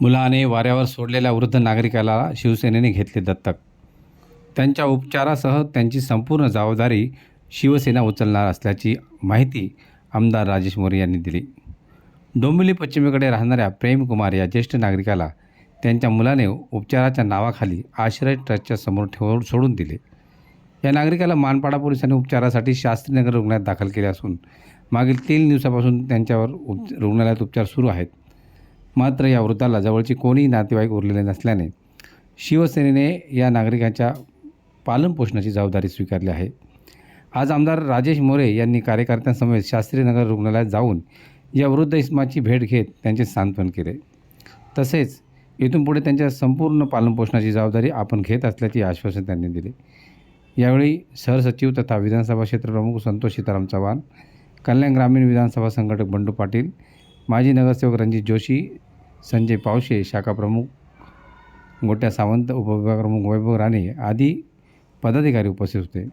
मुलाने वाऱ्यावर सोडलेल्या वृद्ध नागरिकाला शिवसेनेने घेतले दत्तक. त्यांच्या उपचारासह त्यांची संपूर्ण जबाबदारी शिवसेना उचलणार असल्याची माहिती आमदार राजेश मोरे यांनी दिली. डोंबिवली पश्चिमेकडे राहणाऱ्या प्रेमकुमार या ज्येष्ठ नागरिकाला त्यांच्या मुलाने उपचाराच्या नावाखाली आश्रय ट्रस्टच्या समोर ठेवून सोडून दिले. या नागरिकाला मानपाडा पोलिसांनी उपचारासाठी शास्त्रीनगर रुग्णालयात दाखल केले असून मागील तीन दिवसापासून त्यांच्यावर उप रुग्णालयात उपचार सुरू आहेत. मात्र या वृद्धाला जवळचे कोणीही नातेवाईक उरलेले नसल्याने शिवसेनेने या नागरिकांच्या पालनपोषणाची जबाबदारी स्वीकारली आहे. आज आमदार राजेश मोरे यांनी कार्यकर्त्यांसमवेत शास्त्रीनगर रुग्णालयात जाऊन या वृद्ध इस्माची भेट घेत त्यांचे सांत्वन केले. तसेच इथून पुढे त्यांच्या संपूर्ण पालनपोषणाची जबाबदारी आपण घेत असल्याचे आश्वासन त्यांनी दिले. यावेळी सहसचिव तथा विधानसभा क्षेत्रप्रमुख संतोष सीताराम चव्हाण कल्याण ग्रामीण विधानसभा संघटक बंडू पाटील माजी नगरसेवक रणजित जोशी संजय पावशे शाखा प्रमुख गोट्या सावंत उपविभागप्रमुख वैभव राणे आदी पदाधिकारी उपस्थित होते.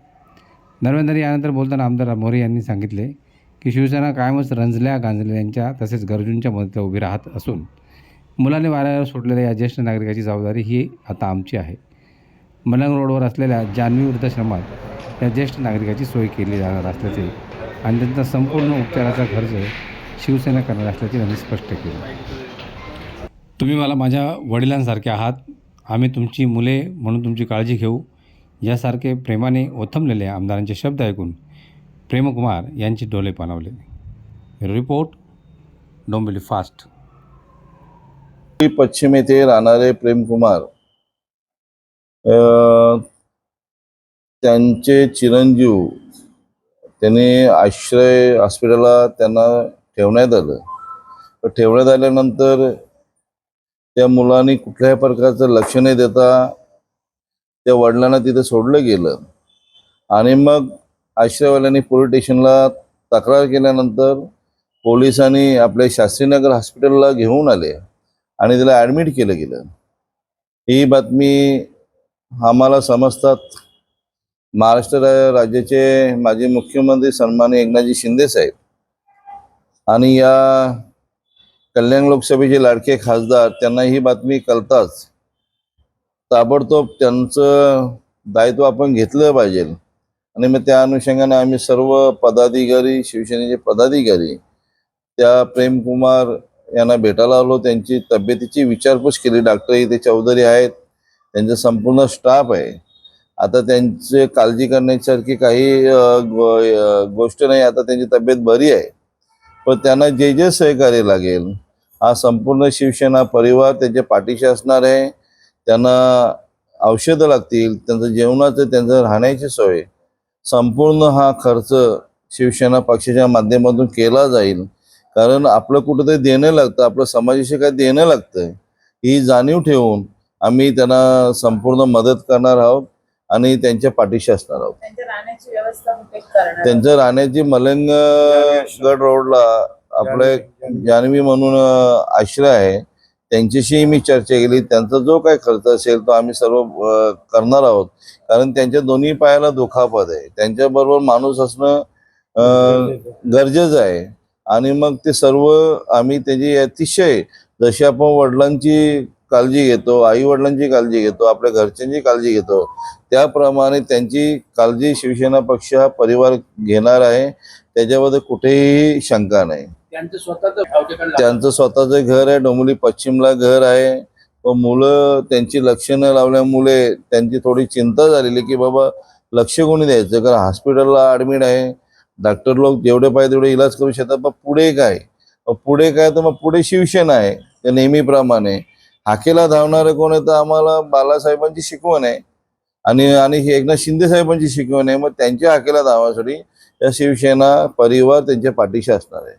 नरेंद्र यानंतर बोलताना आमदार मोरे यांनी सांगितले की शिवसेना कायमच रंजल्या गांजलेल्यांच्या तसेच गरजूंच्या मदतीला उभी राहत असून मुलाने वाऱ्यावर सोडलेल्या या ज्येष्ठ नागरिकाची जबाबदारी ही आता आमची आहे. मलंग रोडवर असलेल्या जान्हवी वृद्धाश्रमात या ज्येष्ठ नागरिकाची सोय केली जाणार असल्याचे आणि त्यांचा संपूर्ण उपचाराचा खर्च शिवसेना करणार असल्याचे त्यांनी स्पष्ट केलं. तुम्ही मला माझ्या वडिलांसारखे आहात. आम्ही तुमची मुले म्हणून तुमची काळजी घेऊ. यासारखे प्रेमाने ओथमलेले आमदारांचे शब्द ऐकून प्रेमकुमार यांचे डोळे पाणावले. Report Dombivli fast. पश्चिम येथे राहणारे प्रेमकुमार त्यांचे चिरंजीव त्यांनी आश्रय हॉस्पिटलला त्यांना ठेवण्यात आलं. तर ठेवण्यात आल्यानंतर त्या मुलांनी कुठल्याही प्रकारचं लक्ष न देता त्या वडिलांना तिथे सोडलं गेलं. आणि मग आश्रयवाल्यांनी पोलीस स्टेशनला तक्रार केल्यानंतर पोलिसांनी आपल्या शास्त्रीनगर हॉस्पिटलला घेऊन आले आणि त्याला ॲडमिट केलं गेलं. ही बातमी आम्हाला समजतात. महाराष्ट्र राज्याचे माजी मुख्यमंत्री सन्माननीय एकनाथजी शिंदे साहेब आणि या कल्याण लोकसभेचे लाडके खासदार त्यांना ही बातमी कळताच ताबडतोब त्यांचं दायित्व आपण घेतलं पाहिजे. आणि मग त्या अनुषंगाने आम्ही सर्व पदाधिकारी शिवसेनेचे पदाधिकारी त्या प्रेमकुमार यांना भेटायला आलो. त्यांची तब्येतीची विचारपूस केली. डॉक्टर इथे चौधरी आहेत. त्यांचा संपूर्ण स्टाफ आहे. आता त्यांचे काळजी करण्यासारखी काही गोष्ट नाही. आता त्यांची तब्येत बरी आहे. पण त्यांना जे जे सहकार्य लागेल हा संपूर्ण शिवसेना परिवार त्यांच्या पाठीशी असणार आहे. त्यांना औषधं लागतील त्यांचं जेवणाचं त्यांचं राहण्याची सोय. संपूर्ण हा खर्च शिवसेना पक्षाच्या माध्यमातून केला जाईल. कारण आपलं कुठंतरी देणं लागतं आपलं समाजाशी काय देणं लागतं ही जाणीव ठेवून आम्ही त्यांना संपूर्ण मदत करणार आहोत. आणि त्यांच्या पाठीशी असणार आहोत. त्यांचं राहण्याची मलंग गड रोडला आपलं एक जान्हवी म्हणून आश्रय आहे. त्यांच्याशी मी चर्चा केली. त्यांचा जो काही खर्च असेल तो आम्ही सर्व करणार आहोत. कारण त्यांच्या दोन्ही पायाला दुखापत आहे. त्यांच्याबरोबर माणूस असणं गरजेचं आहे. आणि मग ते सर्व आम्ही त्याची अतिशय जशी आपण वडिलांची काळजी घेतो आई वडिलांची काळजी घेतो आपल्या घरच्यांची काळजी घेतो. त्याप्रमाणे त्यांची काळजी शिवसेना पक्ष हा परिवार घेणार आहे. त्याच्याबद्दल कुठेही शंका नाही. त्यांचं स्वतःच घर आहे. डोंबिवली पश्चिमला घर आहे. व मुलं त्यांची लक्ष न लावल्यामुळे त्यांची थोडी चिंता झालेली की बाबा लक्ष कोणी द्यायचं? कारण हॉस्पिटलला ॲडमिट आहे. डॉक्टर लोक जेवढे पाहिजे तेवढे इलाज करू शकतात. पण पुढे काय? पुढे काय? तर मग पुढे शिवसेना आहे. त्या नेहमीप्रमाणे हाकेला धावणारे कोण आहे तर आम्हाला बालासाहेबांची शिकवण आहे. आणि आणि एकनाथ शिंदे साहेबांची शिकवण आहे. मग त्यांच्या हाकेला धावण्यासाठी या शिवसेना परिवार त्यांच्या पाठीशी असणार आहे.